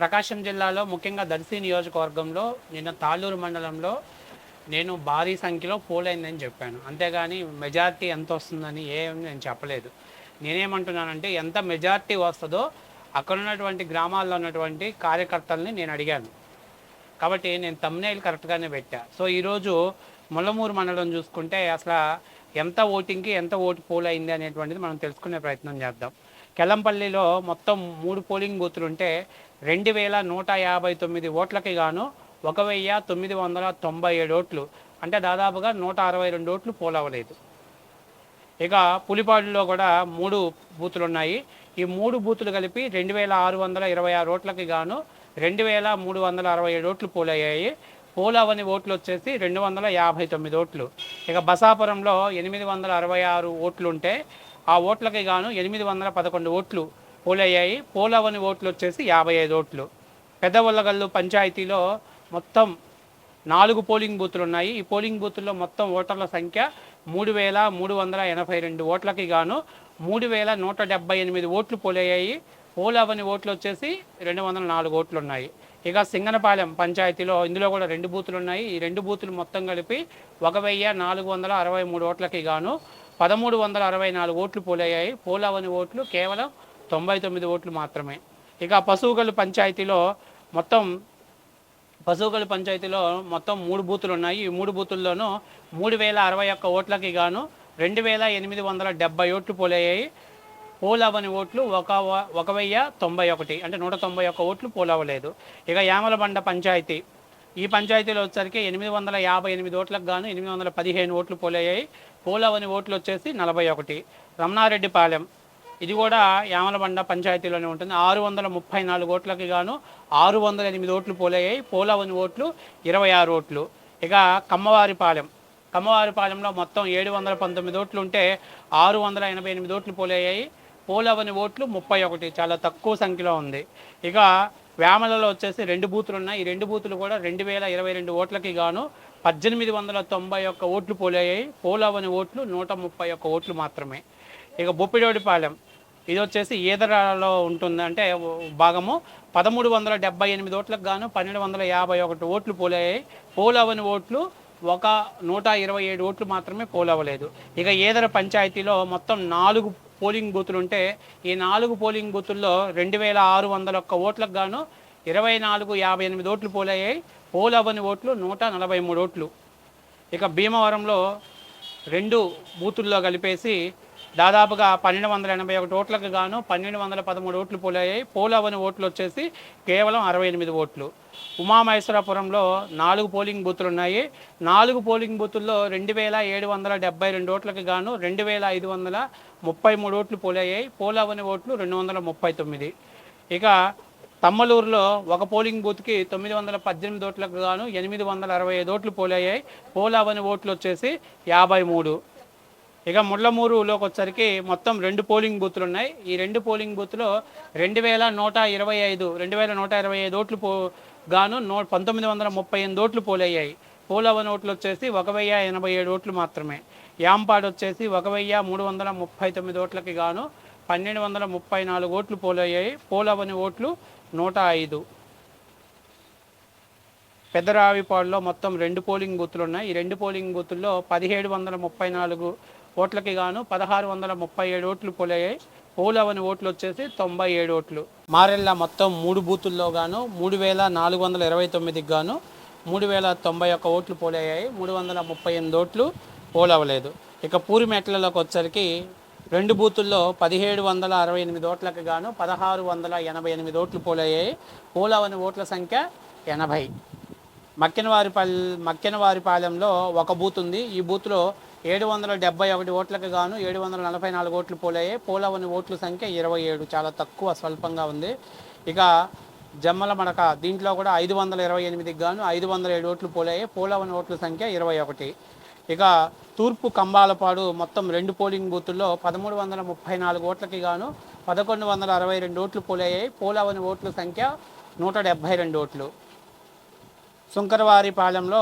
ప్రకాశం జిల్లాలో ముఖ్యంగా దర్శి నియోజకవర్గంలో నిన్న తాళ్ళూరు మండలంలో నేను భారీ సంఖ్యలో పోలైందని చెప్పాను. అంతేగాని మెజార్టీ ఎంత వస్తుందని ఏం నేను చెప్పలేదు. నేనేమంటున్నానంటే ఎంత మెజార్టీ వస్తుందో అక్కడ ఉన్నటువంటి గ్రామాల్లో ఉన్నటువంటి కార్యకర్తల్ని నేను అడిగాను. కాబట్టి నేను తమ్నేలు కరెక్ట్గానే పెట్టా. సో ఈరోజు ముల్లమూరు మండలం చూసుకుంటే అసలు ఎంత ఓటింగ్కి ఎంత ఓటు పోల్ అయింది అనేటువంటిది మనం తెలుసుకునే ప్రయత్నం చేద్దాం. కెల్లంపల్లిలో మొత్తం మూడు పోలింగ్ బూతులు ఉంటే రెండు వేల నూట యాభై తొమ్మిది ఓట్లకి గాను ఒక వెయ్యి తొమ్మిది వందల తొంభై ఏడు ఓట్లు. అంటే దాదాపుగా నూట అరవై రెండు ఓట్లు పోలవలేదు ఇక పులిపాడులో కూడా మూడు బూతులు ఉన్నాయి. ఈ మూడు బూతులు కలిపి రెండు వేల ఆరు వందల ఇరవై ఆరు ఓట్లకి గాను రెండు వేల మూడు వందల అరవై ఏడు ఓట్లు పోలయ్యాయి పోలవని ఓట్లు వచ్చేసి రెండు వందల యాభై తొమ్మిది ఓట్లు. ఇక బసాపురంలో ఎనిమిది వందల అరవై ఆరు ఓట్లు ఉంటే ఆ ఓట్లకి గాను ఎనిమిది వందల పదకొండు ఓట్లు పోలయ్యాయి. పోలవని ఓట్లు వచ్చేసి యాభై ఐదు ఓట్లు. పెద్దవల్లగల్లు పంచాయతీలో మొత్తం నాలుగు పోలింగ్ బూతులు ఉన్నాయి ఈ పోలింగ్ బూతుల్లో మొత్తం ఓటర్ల సంఖ్య మూడు వేల మూడు వందల ఎనభై రెండు ఓట్లకి గాను మూడు వేల నూట డెబ్బై ఎనిమిది ఓట్లు పోలయ్యాయి. పోలవని ఓట్లు వచ్చేసి రెండు వందల నాలుగు ఓట్లు ఉన్నాయి ఇక సింగనపాలెం పంచాయతీలో ఇందులో కూడా రెండు బూతులు ఉన్నాయి ఈ రెండు బూతులు మొత్తం కలిపి ఒక వెయ్యి నాలుగు వందల అరవై మూడు ఓట్లకి గాను పదమూడు వందల అరవై నాలుగు ఓట్లు పోలయ్యాయి. పోలవని ఓట్లు కేవలం తొంభై తొమ్మిది ఓట్లు మాత్రమే. ఇక పశువుగలు పంచాయతీలో మొత్తం పశువుగల పంచాయతీలో మొత్తం మూడు బూతులు ఉన్నాయి ఈ మూడు బూతుల్లోనూ మూడు వేల అరవై ఒక్క ఓట్లకి గాను రెండు వేల ఎనిమిది వందల డెబ్బై ఓట్లు పోలయ్యాయి. పోలవని అవ్వని ఓట్లు ఒక ఒక వెయ్యి తొంభై ఒకటి అంటే నూట తొంభై ఒక్క ఓట్లు పోలవలేదు. అవ్వలేదు ఇక యామలబండ పంచాయతీ ఈ పంచాయతీలో వచ్చేసరికి ఎనిమిది వందల యాభై ఎనిమిది ఓట్లకు గాను ఎనిమిది వందల పదిహేను ఓట్లు పోలయ్యాయి. పోలవని ఓట్లు వచ్చేసి నలభై ఒకటి. రమణారెడ్డిపాలెం ఇది కూడా యామలబండ పంచాయతీలోనే ఉంటుంది. ఆరు వందల ముప్పై నాలుగు ఓట్లకి గాను ఆరు వందల ఎనిమిది ఓట్లు పోలయ్యాయి. పోలవని ఓట్లు ఇరవై ఆరు ఓట్లు. ఇక కమ్మవారిపాలెం కమ్మవారిపాలెంలో మొత్తం ఏడు వందల పంతొమ్మిది ఓట్లు ఉంటే ఆరు వందల ఎనభై ఎనిమిది ఓట్లు పోలయ్యాయి. పోలవని ఓట్లు ముప్పై ఒకటి చాలా తక్కువ సంఖ్యలో ఉంది. ఇక వేమలలో వచ్చేసి రెండు బూతులు ఉన్నాయి. ఈ రెండు బూతులు కూడా రెండు వేల ఇరవై రెండు ఓట్లకి గాను పద్దెనిమిది వందల తొంభై ఒక్క ఓట్లు పోలయ్యాయి పోలవని ఓట్లు నూట ముప్పై ఒక్క ఓట్లు మాత్రమే. ఇక బొప్పిడోడిపాలెం. ఇది వచ్చేసి ఈదరాలో ఉంటుంది అంటే భాగము పదమూడు వందల డెబ్బై ఎనిమిది ఓట్లకు గాను పన్నెండు వందల యాభై ఒకటి ఓట్లు పోలయ్యాయి పోలవని ఓట్లు ఒక నూట ఇరవై ఏడు ఓట్లు మాత్రమే పోలవ్వలేదు ఇక ఏదర పంచాయతీలో మొత్తం నాలుగు పోలింగ్ బూతులు ఉంటే ఈ నాలుగు పోలింగ్ బూతుల్లో రెండు వేల ఆరు వందల ఒక్క ఓట్లకు గాను ఇరవై నాలుగు యాభై ఎనిమిది ఓట్లు పోలయ్యాయి. పోలవని ఓట్లు నూట నలభై మూడు ఓట్లు. ఇక భీమవరంలో రెండు బూతుల్లో కలిపేసి దాదాపుగా పన్నెండు వందల ఎనభై ఒకటి ఓట్లకు గాను పన్నెండు వందల పదమూడు ఓట్లు పోలయ్యాయి పోలవని ఓట్లు వచ్చేసి కేవలం అరవై ఎనిమిది ఓట్లు. ఉమామహేశ్వరపురంలో నాలుగు పోలింగ్ బూతులు ఉన్నాయి. నాలుగు పోలింగ్ బూతుల్లో రెండు వేల ఏడు వందల డెబ్బై రెండు ఓట్లకు గాను రెండు వేల ఐదు వందల ముప్పై మూడు ఓట్లు పోలయ్యాయి పోలవని ఓట్లు రెండు వందల ముప్పై తొమ్మిది. ఇక తమ్మలూరులో ఒక పోలింగ్ బూత్కి తొమ్మిది వందల పద్దెనిమిది ఓట్లకు గాను ఎనిమిది వందల అరవై ఐదు ఓట్లు పోలయ్యాయి పోలవని ఓట్లు వచ్చేసి యాభై మూడు. ఇక ముళ్ళమూరులోకి వచ్చరికి మొత్తం రెండు పోలింగ్ బూత్లు ఉన్నాయి. ఈ రెండు పోలింగ్ బూత్లో రెండు వేల నూట ఇరవై ఐదు రెండు వేల నూట ఇరవై ఐదు ఓట్లు పో గాను నూ పంతొమ్మిది వందల ముప్పై ఎనిమిది ఓట్లు పోలయ్యాయి. పోలవని ఓట్లు వచ్చేసి ఒక వెయ్యి ఎనభై ఏడు ఓట్లు మాత్రమే. యాంపాడు వచ్చేసి ఒక వెయ్యి మూడు వందల ముప్పై తొమ్మిది ఓట్లకి గాను పన్నెండు వందల ముప్పై నాలుగు ఓట్లు పోలయ్యాయి. పోలవని ఓట్లు నూట ఐదు. పెద్దరావిపాడులో మొత్తం రెండు పోలింగ్ బూతులు ఉన్నాయి. ఈ రెండు పోలింగ్ బూతుల్లో పదిహేడు వందల ముప్పై నాలుగు ఓట్లకి గాను పదహారు వందల ముప్పై ఏడు ఓట్లు పోలయ్యాయి. పోలవని ఓట్లు వచ్చేసి తొంభై ఏడు ఓట్లు. మారెళ్ళ మొత్తం మూడు బూతుల్లో గాను మూడు వేల నాలుగు వందల ఇరవై తొమ్మిదికి గాను మూడు వేల తొంభై ఒక్క ఓట్లు పోలయ్యాయి. మూడు వందల ముప్పై ఎనిమిది ఓట్లు పోలవలేదు. ఇక పూరిమెట్లలోకి వచ్చరికి రెండు బూతుల్లో పదిహేడు వందల అరవై ఎనిమిది ఓట్లకు గాను పదహారు వందల ఎనభై ఎనిమిది ఓట్లు పోలయ్యాయి. పోలవని ఓట్ల సంఖ్య ఎనభై. మక్కెనవారిపల్లి మక్కినవారిపాలెంలో ఒక బూత్ ఉంది. ఈ బూత్లో ఏడు వందల డెబ్బై ఒకటి ఓట్లకు గాను ఏడు వందల నలభై నాలుగు ఓట్లు పోలయ్యాయి పోలవని ఓట్ల సంఖ్య ఇరవై ఏడు. చాలా తక్కువ స్వల్పంగా ఉంది. ఇక జమ్మల మడక దీంట్లో కూడా ఐదు వందల ఇరవై ఎనిమిదికి గాను ఐదు వందల ఏడు ఓట్లు పోలయ్యాయి పోలవని ఓట్ల సంఖ్య ఇరవై ఒకటి. ఇక తూర్పు కంబాలపాడు మొత్తం రెండు పోలింగ్ బూతుల్లో పదమూడు వందల ముప్పై నాలుగు ఓట్లకి గాను పదకొండు వందల అరవై రెండు ఓట్లు పోలయ్యాయి పోలవని ఓట్ల సంఖ్య నూట డెబ్బై రెండు ఓట్లు. సుంకరవారిపాలెంలో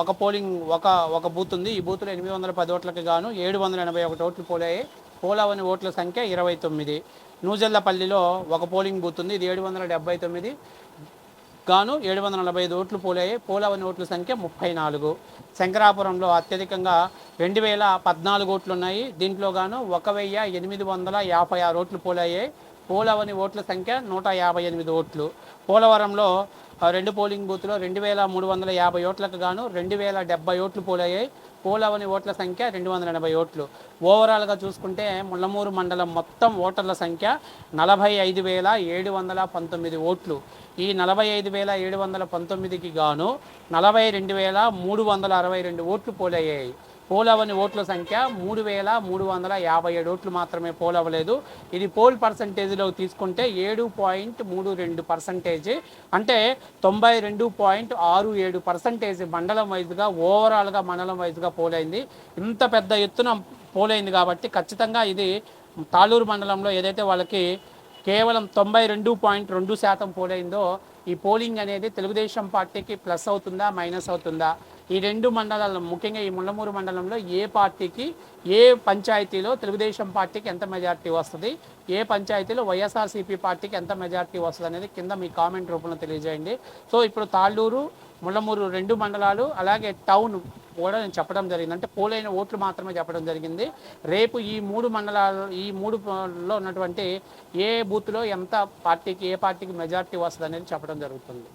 ఒక పోలింగ్ ఒక ఒక బూత్ ఉంది. ఈ బూత్లో ఎనిమిది వందల పది ఓట్లకు గాను ఏడు వందల ఎనభై ఒకటి ఓట్లు పోలాయి. పోలవని ఓట్ల సంఖ్య ఇరవై తొమ్మిది. నూజల్లపల్లిలో ఒక పోలింగ్ బూత్ ఉంది. ఇది ఏడు వందల డెబ్బై తొమ్మిది గాను ఏడు వందల నలభై ఐదు ఓట్లు పోలాయి. పోలవని ఓట్ల సంఖ్య ముప్పై నాలుగు. శంకరాపురంలో అత్యధికంగా రెండు వేల పద్నాలుగు ఓట్లు ఉన్నాయి దీంట్లో గాను ఒక వెయ్యి ఎనిమిది వందల యాభై ఆరు ఓట్లు పోలాయి. పోలవని ఓట్ల సంఖ్య నూట యాభై ఎనిమిది ఓట్లు. పోలవరంలో రెండు పోలింగ్ బూత్లో రెండు వేల మూడు వందల యాభై ఓట్లకు గాను రెండు వేల డెబ్బై ఓట్లు పోలయ్యాయి. పోలవని ఓట్ల సంఖ్య రెండు వందల ఎనభై ఓట్లు. ఓవరాల్గా చూసుకుంటే ముళ్ళమూరు మండలం మొత్తం ఓటర్ల సంఖ్య నలభై ఐదు వేల ఏడు వందల పంతొమ్మిది ఓట్లు. ఈ నలభై ఐదు వేల ఏడు వందల పంతొమ్మిదికి గాను నలభై రెండు వేల మూడు వందల అరవై రెండు ఓట్లు పోలయ్యాయి. పోలవని ఓట్ల సంఖ్య మూడు వేల మూడు వందల యాభై ఏడు ఓట్లు మాత్రమే పోలవలేదు. ఇది పోల్ పర్సంటేజ్లో తీసుకుంటే ఏడు పాయింట్ మూడు రెండు పర్సంటేజ్. అంటే తొంభై రెండు పాయింట్ ఆరు ఏడు పర్సంటేజ్ మండలం వైజ్గా ఓవరాల్గా మండలం వైజ్గా పోలైంది. ఇంత పెద్ద ఎత్తున పోలైంది కాబట్టి ఖచ్చితంగా ఇది తాళూరు మండలంలో ఏదైతే వాళ్ళకి కేవలం తొంభై రెండు పాయింట్ రెండు శాతం పోలైందో ఈ పోలింగ్ అనేది తెలుగుదేశం పార్టీకి ప్లస్ అవుతుందా మైనస్ అవుతుందా? ఈ రెండు మండలాల్లో ముఖ్యంగా ఈ ముళ్ళమూరు మండలంలో ఏ పార్టీకి ఏ పంచాయతీలో తెలుగుదేశం పార్టీకి ఎంత మెజార్టీ వస్తుంది? ఏ పంచాయతీలో వైఎస్ఆర్సీపీ పార్టీకి ఎంత మెజార్టీ వస్తుంది అనేది కింద మీ కామెంట్ రూపంలో తెలియజేయండి. సో ఇప్పుడు తాళ్ళూరు ముళ్ళమూరు రెండు మండలాలు అలాగే టౌన్ కూడా నేను చెప్పడం జరిగింది. అంటే పోలైన ఓట్లు మాత్రమే చెప్పడం జరిగింది. రేపు ఈ మూడు మండలాలు ఈ మూడు లో ఉన్నటువంటి ఏ బూత్లో ఎంత పార్టీకి ఏ పార్టీకి మెజారిటీ వస్తుంది అనేది చెప్పడం జరుగుతుంది.